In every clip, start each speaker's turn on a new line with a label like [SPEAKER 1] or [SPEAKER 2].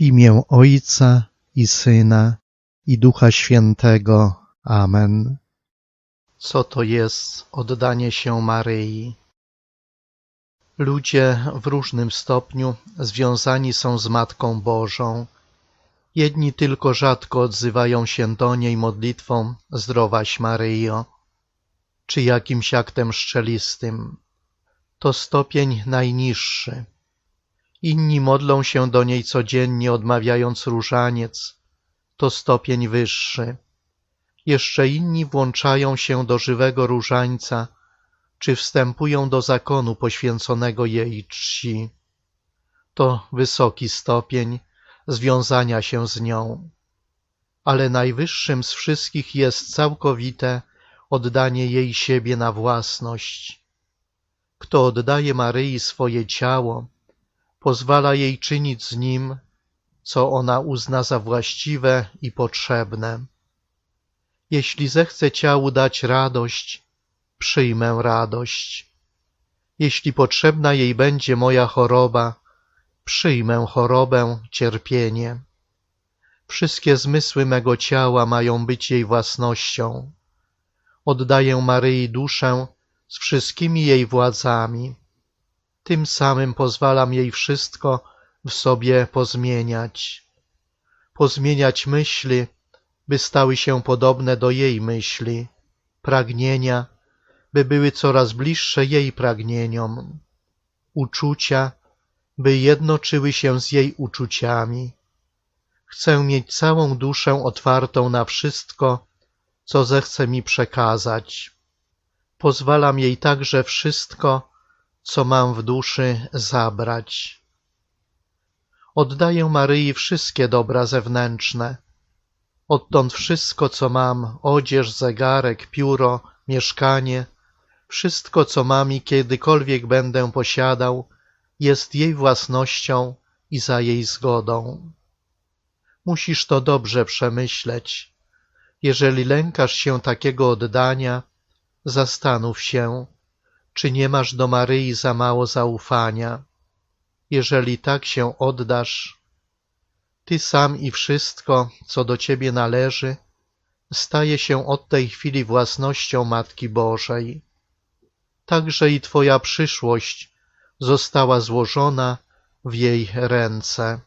[SPEAKER 1] W imię Ojca i Syna i Ducha Świętego. Amen. Co to jest oddanie się Maryi? Ludzie w różnym stopniu związani są z Matką Bożą. Jedni tylko rzadko odzywają się do niej modlitwą Zdrowaś Maryjo, czy jakimś aktem szczelistym. To stopień najniższy. Inni modlą się do niej codziennie, odmawiając różaniec. To stopień wyższy. Jeszcze inni włączają się do żywego różańca, czy wstępują do zakonu poświęconego jej czci. To wysoki stopień związania się z nią. Ale najwyższym z wszystkich jest całkowite oddanie jej siebie na własność. Kto oddaje Maryi swoje ciało, pozwala jej czynić z nim, co ona uzna za właściwe i potrzebne. Jeśli zechce ciału dać radość, przyjmę radość. Jeśli potrzebna jej będzie moja choroba, przyjmę chorobę, cierpienie. Wszystkie zmysły mego ciała mają być jej własnością. Oddaję Maryi duszę z wszystkimi jej władzami. Tym samym pozwalam jej wszystko w sobie pozmieniać. Pozmieniać myśli, by stały się podobne do jej myśli, pragnienia, by były coraz bliższe jej pragnieniom, uczucia, by jednoczyły się z jej uczuciami. Chcę mieć całą duszę otwartą na wszystko, co zechce mi przekazać. Pozwalam jej także wszystko, co mam w duszy, zabrać. Oddaję Maryi wszystkie dobra zewnętrzne. Odtąd wszystko, co mam, odzież, zegarek, pióro, mieszkanie, wszystko, co mam i kiedykolwiek będę posiadał, jest jej własnością i za jej zgodą. Musisz to dobrze przemyśleć. Jeżeli lękasz się takiego oddania, zastanów się, czy nie masz do Maryi za mało zaufania. Jeżeli tak się oddasz, ty sam i wszystko, co do ciebie należy, staje się od tej chwili własnością Matki Bożej. Także i twoja przyszłość została złożona w jej ręce.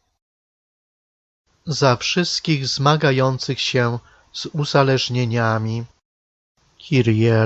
[SPEAKER 1] Za wszystkich zmagających się z uzależnieniami. Kyrie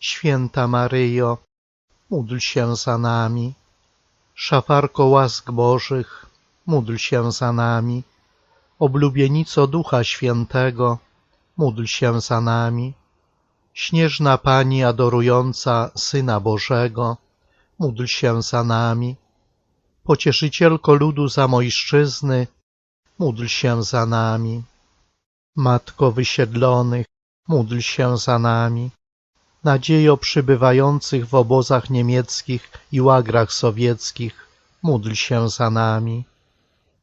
[SPEAKER 1] Święta Maryjo, módl się za nami. Szafarko łask Bożych, módl się za nami. Oblubienico Ducha Świętego, módl się za nami. Śnieżna Pani adorująca Syna Bożego, módl się za nami. Pocieszycielko ludu Zamojszczyzny, módl się za nami. Matko wysiedlonych, módl się za nami. Nadziejo przybywających w obozach niemieckich i łagrach sowieckich, módl się za nami.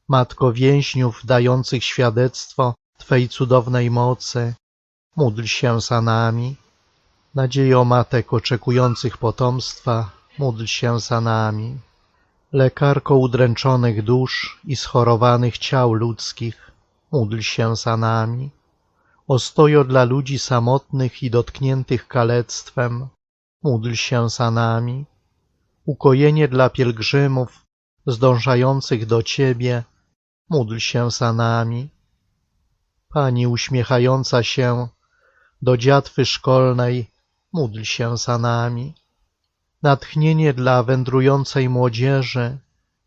[SPEAKER 1] Matko więźniów dających świadectwo Twej cudownej mocy, módl się za nami. Nadziejo matek oczekujących potomstwa, módl się za nami. Lekarko udręczonych dusz i schorowanych ciał ludzkich, módl się za nami. Ostojo dla ludzi samotnych i dotkniętych kalectwem, módl się za nami. Ukojenie dla pielgrzymów zdążających do Ciebie, módl się za nami. Pani uśmiechająca się do dziatwy szkolnej, módl się za nami. Natchnienie dla wędrującej młodzieży,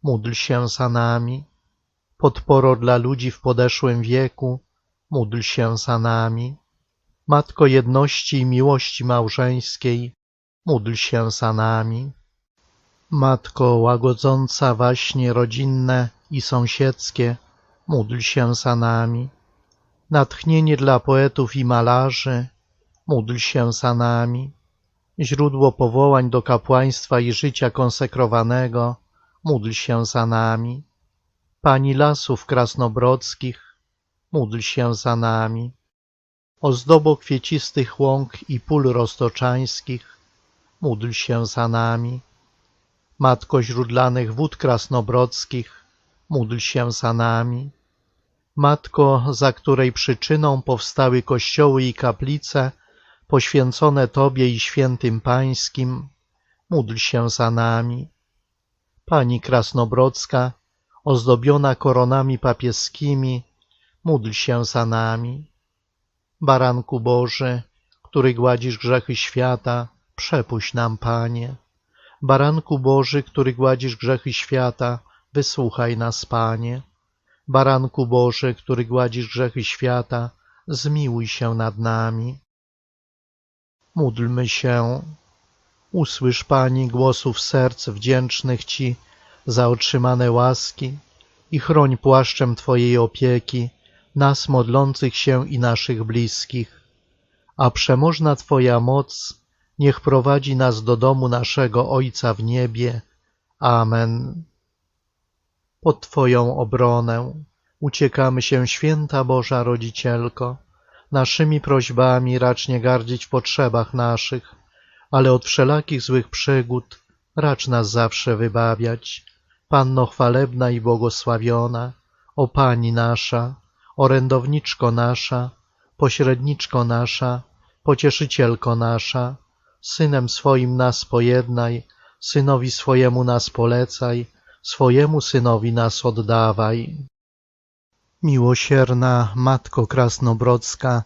[SPEAKER 1] módl się za nami. Podporo dla ludzi w podeszłym wieku, módl się za nami. Matko jedności i miłości małżeńskiej, módl się za nami. Matko łagodząca waśnie rodzinne i sąsiedzkie, módl się za nami. Natchnienie dla poetów i malarzy, módl się za nami. Źródło powołań do kapłaństwa i życia konsekrowanego, módl się za nami. Pani lasów krasnobrodzkich, módl się za nami. Ozdobo kwiecistych łąk i pól roztoczańskich, módl się za nami. Matko źródlanych wód krasnobrodzkich, módl się za nami. Matko, za której przyczyną powstały kościoły i kaplice poświęcone Tobie i świętym Pańskim, módl się za nami. Pani Krasnobrodzka, ozdobiona koronami papieskimi, módl się za nami. Baranku Boży, który gładzisz grzechy świata, przepuść nam, Panie. Baranku Boży, który gładzisz grzechy świata, wysłuchaj nas, Panie. Baranku Boży, który gładzisz grzechy świata, zmiłuj się nad nami. Módlmy się. Usłysz, Pani, głosów serc wdzięcznych Ci za otrzymane łaski i chroń płaszczem Twojej opieki nas modlących się i naszych bliskich. A przemożna Twoja moc niech prowadzi nas do domu naszego Ojca w niebie. Amen. Pod Twoją obronę uciekamy się, święta Boża Rodzicielko. Naszymi prośbami racz nie gardzić w potrzebach naszych, ale od wszelakich złych przygód racz nas zawsze wybawiać. Panno chwalebna i błogosławiona, o Pani nasza, orędowniczko nasza, pośredniczko nasza, pocieszycielko nasza, Synem swoim nas pojednaj, Synowi swojemu nas polecaj, swojemu Synowi nas oddawaj. Miłosierna Matko Krasnobrodzka,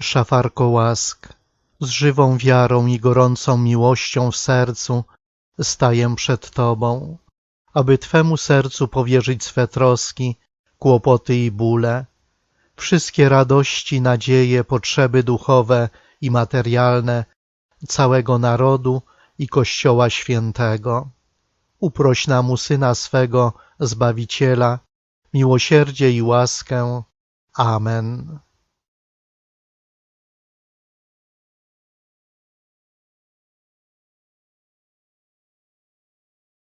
[SPEAKER 1] szafarko łask, z żywą wiarą i gorącą miłością w sercu staję przed Tobą, aby Twemu sercu powierzyć swe troski, kłopoty i bóle, wszystkie radości, nadzieje, potrzeby duchowe i materialne całego narodu i Kościoła Świętego. Uproś nam u Syna swego, Zbawiciela, miłosierdzie i łaskę. Amen.